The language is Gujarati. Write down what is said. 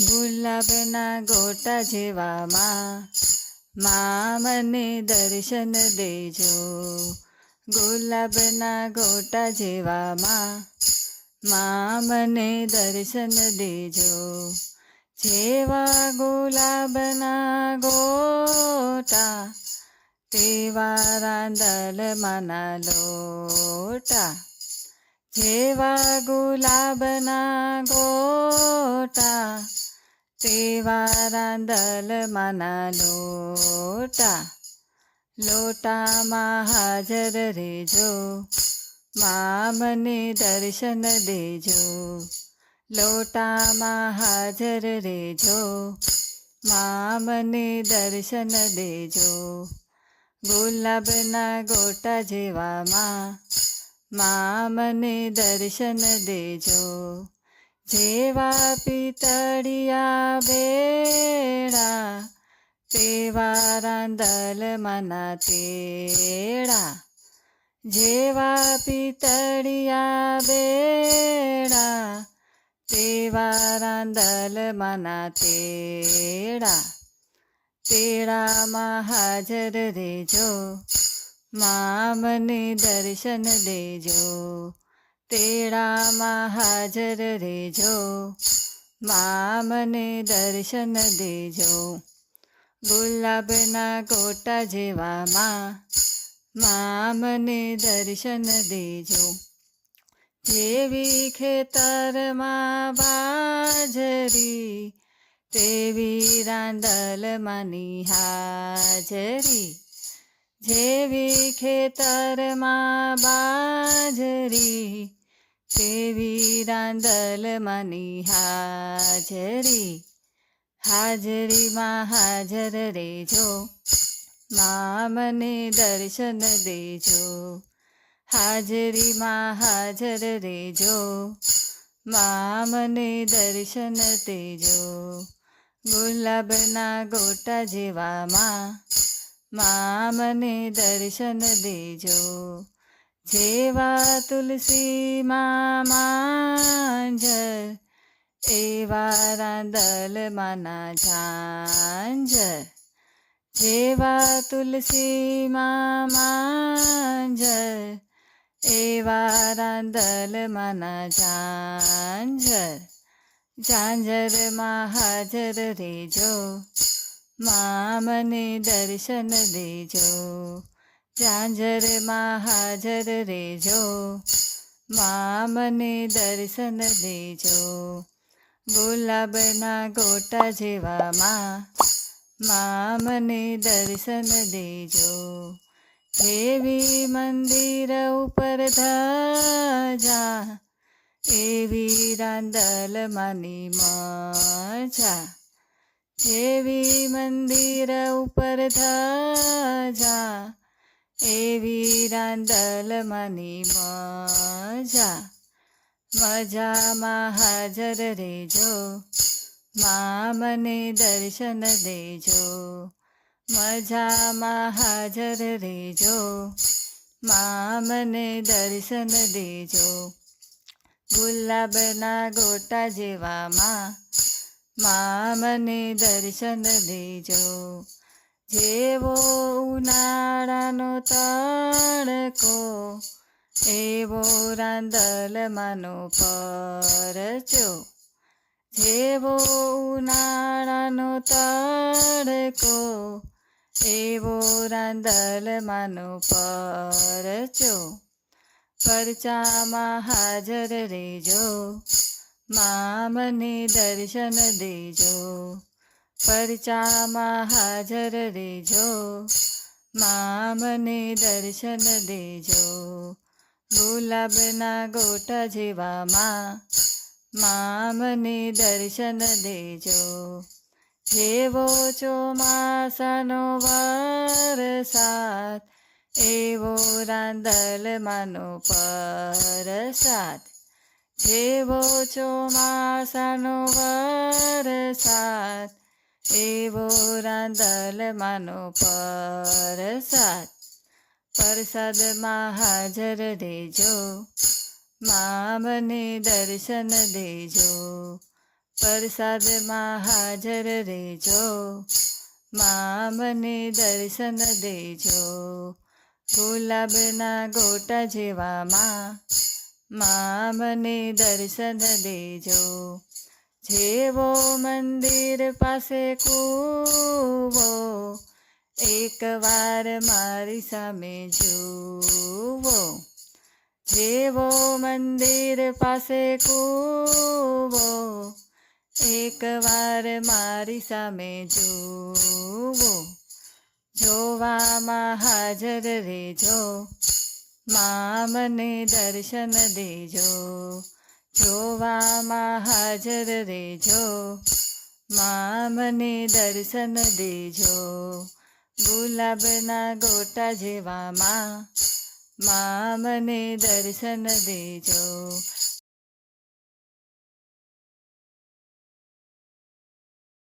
ગુલાબના ગોટા જેવામાં મા મને દર્શન દેજો. ગુલાબના ગોટા જેવામાં મા મને દર્શન દેજો. જેવા ગુલાબના ગોટા, તેવા રાંદલ મના લોટા. જેવા ગુલાબના ગોટા તેવા માના લોટા લોટામાં હાજર રેજો મા મને દર્શન દેજો લોટામાં હાજર રેજો મા મને દર્શન દેજો ગુલાબના ગોટા જેવામાં મા મને દર્શન દેજો જેવા પિતળિયા બેડા તેવા રાંદલ મના તેડા જેવા પિતળિયા બેડા તેવા રાંદલ મના તેડા તેડામાં હાજર રેજો મા મને દર્શન દેજો તેડામાં હાજર રેજો મા મને દર્શન દેજો. ગુલાબના ગોટા જેવામાં મા મને દર્શન દેજો. જેવી ખેતરમાં બાજરી, તેવી રાંદલમાં હાજરી જેવી ખેતરમાં બાજરી તેવી રાંદલ મની હાજરી હાજરીમાં હાજર રેજો મા મને દર્શન દેજો હાજરીમાં હાજર રેજો મા મને દર્શન દેજો ગુલાબના ગોટા જેવામાં મા મને દર્શન દેજો જેવા તુલસી માંજર એવા રાંદલ માના ઝાંઝર. જેવા તુલસી માંજર એવા રાંદલ માના ઝાંઝર ઝાંઝરમાં હાજર રેજો મા મને દર્શન દેજો. ઝાંઝરમાં હાજર રેજો મા મને દર્શન દેજો. ગુલાબના ગોટા જેવામાં મા મને દર્શન દેજો. એવી મંદિર ઉપર ધજા, એવી રાંદલ માની મજા. એવી મંદિર ઉપર ધજા એવી રાંદલ મની મજા, મજામાં હાજર રેજો મા મને દર્શન દેજો, મજામાં હાજર રેજો મા મને દર્શન દેજો. ગુલાબના ગોટા જેવામાં મા મને દર્શન દેજો. જેવો ઉનાળાનો તડકો, એવો રાંદલ માનો પરચો, જેવો ઉનાળાનો તડકો, એવો રાંદલ માનો પરચો. પરચામાં હાજર રેજો મા મને દર્શન દેજો. પરચામાં હાજર રેજો મા મને દર્શન દેજો. ગુલાબના ગોટા જેવામાં મા દર્શન દેજો. જેવો ચોમાસાનો વરસાદ, એવો રાંદલમાંનો માનો પરસાદ. જેવો ચોમાસાનો વરસાદ એવો રાંદલ માનો પરસાદ. પ્રસાદમાં હાજર દેજો. મા મને દર્શન દેજો. પ્રસાદમાં હાજર રહેજો મા મને દર્શન દેજો. ગુલાબના ગોટા જેવામાં મા મને દર્શન દેજો. જેવો મંદિર પાસે કૂવો એકવાર મારી સામે જુઓ. જેવો મંદિર પાસે કૂવો એકવાર મારી સામે જુઓ. જોવામાં હાજર રેજો મા મને દર્શન દેજો. જોવામાં હાજર રેજો મા મને દર્શન દેજો. ગુલાબના ગોટા જેવામાં મા મને દર્શન દેજો.